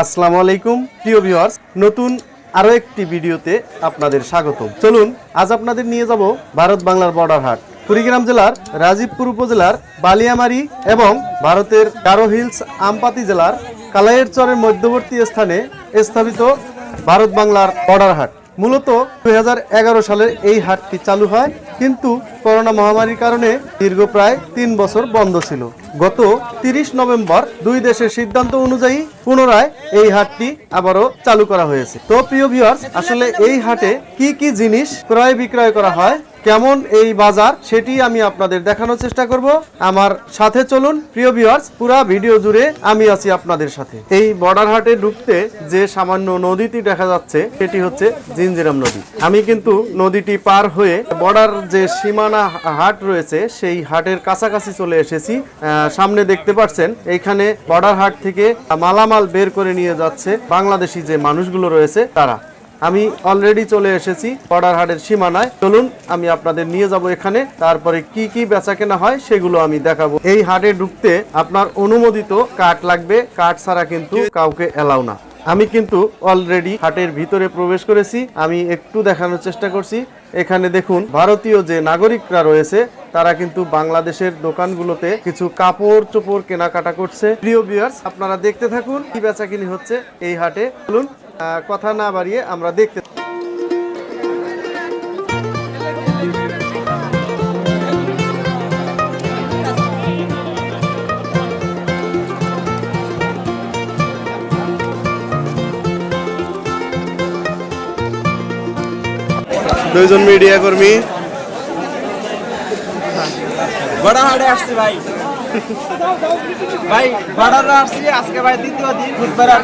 আসসালামু আলাইকুম, প্রিয় ভিউয়ার্স, নতুন আরও একটি ভিডিওতে আপনাদের স্বাগতম। চলুন, আজ আপনাদের নিয়ে যাব ভারত বাংলার বর্ডার হাট। কুড়িগ্রাম জেলার, রাজীবপুর উপজেলার, বালিয়ামারি এবং ভারতের গারো হিলস আমপাতি জেলার কালাইয়ের চরের মধ্যবর্তী স্থানে স্থাপিত ভারত বাংলার বর্ডার হাট। মূলত দুই হাজার এগারো সালের এই হাটটি চালু হয়, কিন্তু করোনা মহামারীর কারণে দীর্ঘ প্রায় তিন বছর বন্ধ ছিল। গত তিরিশ নভেম্বর দুই দেশের সিদ্ধান্ত অনুযায়ী পুনরায় এই হাটটি আবারও চালু করা হয়েছে। তো প্রিয় ভিউয়ার্স আসলে এই হাটে কি কি জিনিস ক্রয় বিক্রয় করা হয় কেমন এই বাজার সেটি আমি আপনাদের দেখানোর চেষ্টা করব। আমার সাথে চলুন, প্রিয় ভিউয়ার্স পুরো ভিডিও জুড়ে আমি আছি আপনাদের সাথে। এই বর্ডার হাটে ঢুকতে যে সামান্য নদীটি দেখা যাচ্ছে, সেটি হচ্ছে জিঞ্জিরাম নদী। আমি কিন্তু নদীটি পার হয়ে বর্ডার যে সীমানা হাট রয়েছে, সেই হাটের কাছাকাছি চলে এসেছি। সামনে দেখতে পাচ্ছেন, এইখানে বর্ডার হাট থেকে মালামাল বের করে নিয়ে যাচ্ছে বাংলাদেশি যে মানুষগুলো রয়েছে, তারা। আমি অলরেডি চলে এসেছি হাটের সীমানায়। চলুন, আমি আপনাদের নিয়ে যাব এখানে। তারপরে কি কি বেচা কেনা হয় সেগুলো আমি দেখাবো। এই হাটে ঢুকতে আপনার অনুমোদিত কাঠ লাগবে। কাঠ ছাড়া কিন্তু কাউকে এলাও না। আমি কিন্তু অলরেডি হাটের ভিতরে প্রবেশ করেছি। আমি একটু দেখানোর চেষ্টা করছি। এখানে দেখুন, ভারতীয় যে নাগরিকরা রয়েছে, তারা কিন্তু বাংলাদেশের দোকানগুলোতে কিছু কাপড় চোপড় কেনাকাটা করছে। প্রিয় বিয়ার্স আপনারা দেখতে থাকুন, কি বেচা কিনি হচ্ছে এই হাটে। বলুন কথা না বাড়িয়ে আমরা দেখতে দুইজন মিডিয়া কর্মী। বড় হাটে আসছি ভাই। ভাই বড়রা আসছি আজকে ভাই দ্বিতীয় দিন বুধবার আর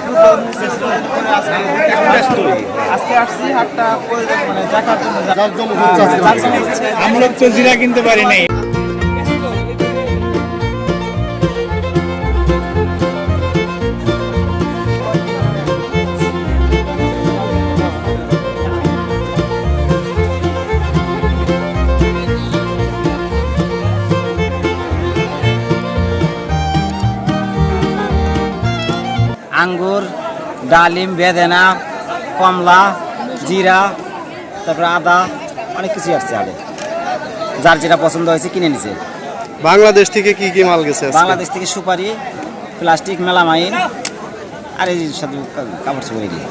আজকে আসছি হাটটা মানে দেখার জন্য। আমরা তো জিরা কিনতে পারি নাই। আঙ্গুর ডালিম বেদেনা কমলা জিরা তারপরে আদা অনেক কিছুই আসছে আগে। যার যেটা পছন্দ হয়েছে কিনে নিছে। বাংলাদেশ থেকে কি কি মাল গেছে বাংলাদেশ থেকে সুপারি প্লাস্টিক মেলামাইন আর এই সাথে কাপড় চুপড়ি এগুলি।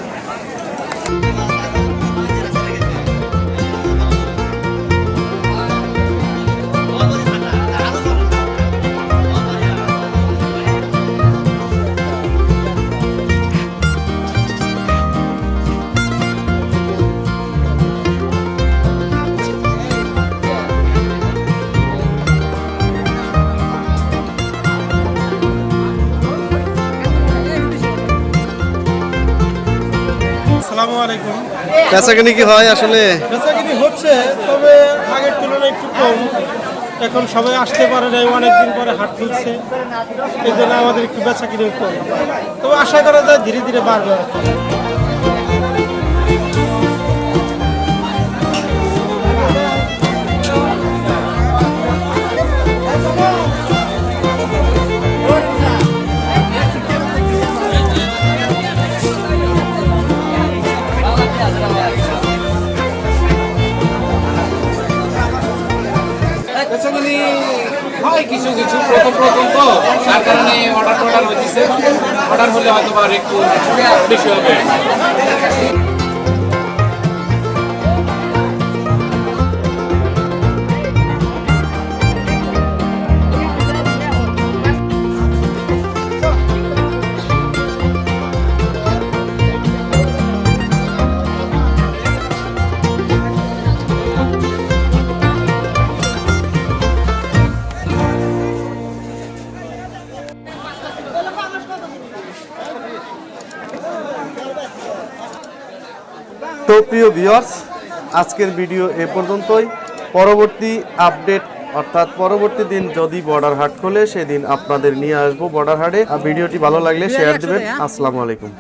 আসসালামু আলাইকুম। বেচাকেনি কি হয় আসলে? বেচাকিনি হচ্ছে তবে আগের তুলনায় একটু কম। এখন সবাই আসতে পারে নাই অনেকদিন পরে হাট খুলছে। এই জন্য আমাদের একটু বেচাকিনি কম। তবে আশা করা যায় ধীরে ধীরে বাড়বে আর হয় কিছু কিছু। প্রথম প্রথম তো তার কারণে অর্ডার টর্ডার হচ্ছে অর্ডার হলে হয়তো বা একটু বেশি হবে। তো প্রিয় ভিওর্স আজকের ভিডিও এ পর্যন্তই। পরবর্তী আপডেট অর্থাৎ পরবর্তী দিন যদি বর্ডার হাট খোলে সেদিন আপনাদের নিয়ে আসব বর্ডার হাটে আর ভিডিওটি ভালো লাগলে শেয়ার দেবেন। আসসালামু আলাইকুম।